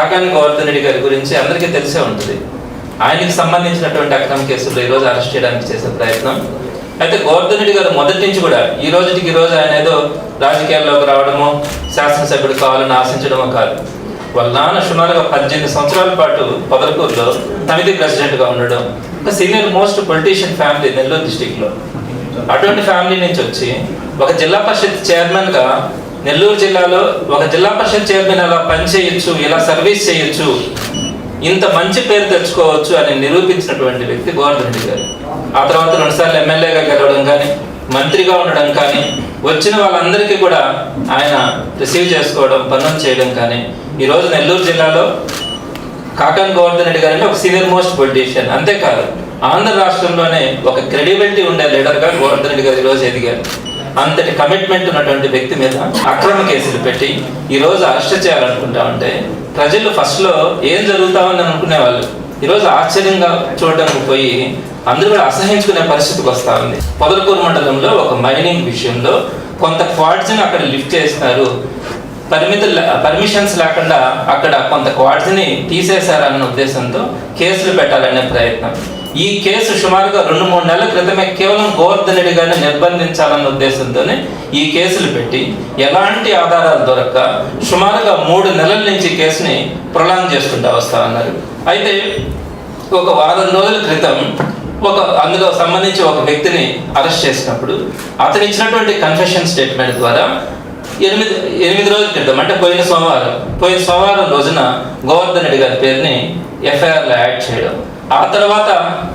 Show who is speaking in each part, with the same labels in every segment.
Speaker 1: కాకాని గోవర్ధన్ రెడ్డి గారి గురించి అందరికీ తెలిసే ఉంటుంది. ఆయనకి సంబంధించినటువంటి అక్రమ కేసుల్లో ఈరోజు అరెస్ట్ చేయడానికి చేసే ప్రయత్నం. అయితే గోవర్ధన్ రెడ్డి గారు మొదటి నుంచి కూడా ఈ రోజుకి ఈ రోజు ఆయన ఏదో రాజకీయాల్లోకి రావడమో శాసనసభ్యుడు కావాలని ఆశించడమో కాదు. వాళ్ళ నాన్న సుమారుగా పద్దెనిమిది సంవత్సరాల పాటు పొదలకూరులో తమిది ప్రెసిడెంట్గా ఉండడం ఒక senior most politician family Nellore డిస్టిక్లో. అటువంటి ఫ్యామిలీ నుంచి వచ్చి ఒక జిల్లా పరిషత్ చైర్మన్గా నెల్లూరు జిల్లాలో ఒక జిల్లా పరిషత్ చైర్మన్ ఎలా పనిచేయచ్చు ఇలా సర్వీస్ చేయొచ్చు ఇంత మంచి పేరు తెచ్చుకోవచ్చు అని నిరూపించినటువంటి వ్యక్తి గోవర్ధన్ గారు. ఆ తర్వాత రెండుసార్లు ఎమ్మెల్యేగా గెలవడం కానీ మంత్రిగా ఉండడం కానీ వచ్చిన వాళ్ళందరికీ కూడా ఆయన రిసీవ్ చేసుకోవడం పనులు చేయడం కానీ ఈరోజు నెల్లూరు జిల్లాలో కాకన్ గోవర్ధన్ రెడ్డి గారు అంటే ఒక సీనియర్ మోస్ట్ పొలిటీషియన్ అంతేకాదు ఆంధ్ర రాష్ట్రంలోనే ఒక క్రెడిబిలిటీ ఉండే లీడర్గా గోవర్ధన్ రెడ్డి గారు ఈరోజు ఎదిగారు. అంతటి కమిట్మెంట్ ఉన్నటువంటి వ్యక్తి మీద అక్రమ కేసులు పెట్టి ఈ రోజు అరెస్ట్ చేయాలనుకుంటా ఉంటే ప్రజలు ఫస్ట్లో ఏం జరుగుతామని అనుకునేవాళ్ళు. ఈరోజు ఆశ్చర్యంగా చూడడానికి పోయి అందరూ కూడా అసహించుకునే పరిస్థితికి వస్తా ఉంది. పొదలకూరు మండలంలో ఒక మైనింగ్ విషయంలో కొంత క్వాడ్స్ అక్కడ లిఫ్ట్ చేస్తున్నారు పరిమిత పర్మిషన్స్ లేకుండా అక్కడ కొంత క్వాడ్స్ని తీసేశారన్న ఉద్దేశంతో కేసులు పెట్టాలనే ప్రయత్నం. ఈ కేసు సుమారుగా రెండు మూడు నెలల క్రితమే కేవలం గోవర్ధన్ రెడ్డి గారిని నిర్బంధించాలన్న ఉద్దేశంతోనే ఈ కేసులు పెట్టి ఎలాంటి ఆధారాలు దొరక్క సుమారుగా మూడు నెలల నుంచి కేసుని ప్రొలాంగ్ చేస్తుంటే వస్తా అన్నారు. అయితే ఒక వారం రోజుల క్రితం ఒక అందులో సంబంధించి ఒక వ్యక్తిని అరెస్ట్ చేసినప్పుడు అతను ఇచ్చినటువంటి కన్ఫెషన్ స్టేట్మెంట్ ద్వారా ఎనిమిది ఎనిమిది రోజుల క్రితం అంటే పోయిన సోమవారం పోయిన సోమవారం రోజున గోవర్ధన్ రెడ్డి గారి పేరుని ఎఫ్ఐఆర్లో యాడ్ చేయడం. ఆ తర్వాత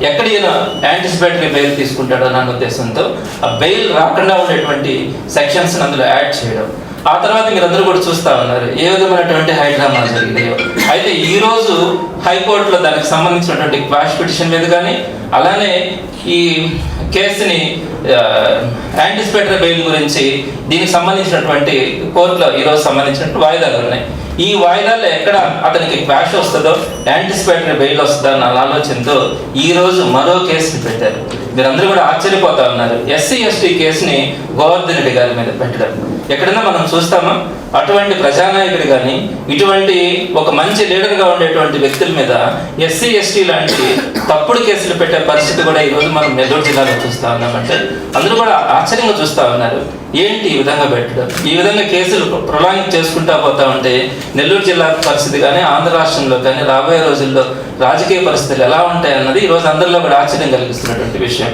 Speaker 1: ఎక్కడ ఈయన యాంటిసిపేటరీ బెయిల్ తీసుకుంటాడో అన్న ఉద్దేశంతో ఆ బెయిల్ రాకుండా ఉండేటువంటి సెక్షన్స్ అందులో యాడ్ చేయడం. ఆ తర్వాత మీరు అందరూ కూడా చూస్తా ఉన్నారు ఏ విధమైనటువంటి హైడ్రామా జరిగినాయో అయితే ఈ రోజు హైకోర్టులో దానికి సంబంధించినటువంటి క్వాష్ పిటిషన్ మీద కానీ అలానే ఈ కేసుని యాంటిసిపేటరీ బెయిల్ గురించి దీనికి సంబంధించినటువంటి కోర్టులో ఈరోజు సంబంధించినటువంటి వాయిదాలు ఉన్నాయి. ఈ వాయిదాల్లో ఎక్కడ అతనికి క్వాష్ వస్తుందో యాంటిసిపేటరీ బెయిల్ వస్తుందో అన్న ఆలోచనతో ఈ రోజు మరో కేసుని పెట్టారు. మీరందరూ కూడా ఆశ్చర్యపోతా ఉన్నారు. ఎస్సీ ఎస్టీ కేసుని గోవర్ధన్ రెడ్డి గారి మీద పెట్టడం. ఎక్కడైనా మనం చూస్తామా? అటువంటి ప్రజానాయకుడు కానీ ఇటువంటి ఒక మంచి లీడర్గా ఉండేటువంటి వ్యక్తుల మీద ఎస్సీ ఎస్టీ లాంటి తప్పుడు కేసులు పెట్టే పరిస్థితి కూడా ఈరోజు మనం నెల్లూరు జిల్లాలో చూస్తా ఉన్నామంటే అందరూ కూడా ఆశ్చర్యంగా చూస్తా ఉన్నారు. ఏంటి ఈ విధంగా పెట్టడం? ఈ విధంగా కేసులు ప్రొలాంగ్ చేసుకుంటా పోతా ఉంటే నెల్లూరు జిల్లా పరిస్థితి కానీ ఆంధ్ర రాష్ట్రంలో కానీ రాబోయే రోజుల్లో రాజకీయ పరిస్థితులు ఎలా ఉంటాయన్నది ఈ రోజు అందరిలో కూడా ఆశ్చర్యం కలిగిస్తున్నటువంటి విషయం.